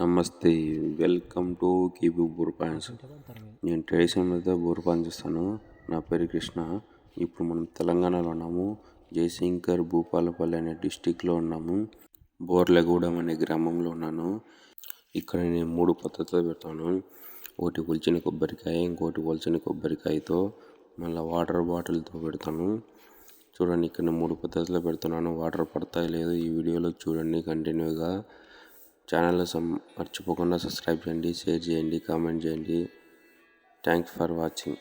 నమస్తే welcome to కీపీ బూర్పాన్స్ నేను traditional అయితే బూర్పాన్ చేస్తాను. నా పేరు కృష్ణ. ఇప్పుడు మనం తెలంగాణలో ఉన్నాము. జయశంకర్ భూపాలపల్లి అనే డిస్టిక్లో ఉన్నాము. బోర్లగూడెం అనే గ్రామంలో ఉన్నాను. ఇక్కడ నేను మూడు పద్ధతులు పెడతాను. ఒకటి ఒలిచిన కొబ్బరికాయ ఇంకోటి ఒలిచిన కొబ్బరికాయతో మళ్ళీ వాటర్ బాటిల్తో పెడతాను. చూడండి ఇక్కడ మూడు పద్ధతులు పెడుతున్నాను. వాటర్ పడతాయి లేదు ఈ వీడియోలో చూడండి కంటిన్యూగా. ఛానల్ మర్చిపోకుండా సబ్స్క్రైబ్ చేయండి షేర్ చేయండి కామెంట్ చేయండి. Thanks for watching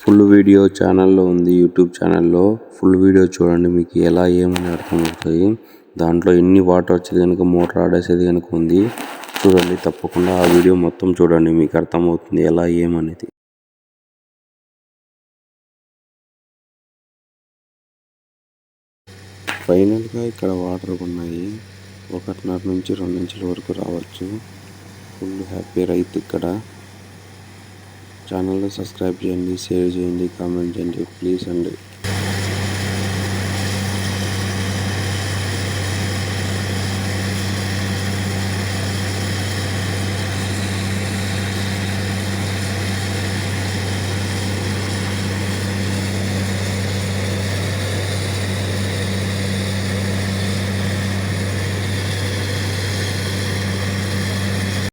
full video ఛానల్లో ఉంది యూట్యూబ్ ఛానల్లో. ఫుల్ వీడియో చూడండి మీకు ఎలా ఏమని అర్థమవుతుంది దాంట్లో ఎన్ని వాటర్ వచ్చేది కనుక మోటార్ ఆడేసేది కనుక ఉంది. చూడండి తప్పకుండా ఆ వీడియో మొత్తం చూడండి మీకు అర్థమవుతుంది ఎలా ఏమనేది. ఫైనల్గా ఇక్కడ వాటర్ ఉన్నాయి. ఒకటిన్నర నుంచి రెండు ఇంచుల వరకు రావచ్చు. ఫుల్ హ్యాపీ రైతు ఇక్కడ. ఛానల్ని సబ్స్క్రైబ్ చేయండి షేర్ చేయండి కామెంట్ చేయండి. ప్లీజ్ అండి.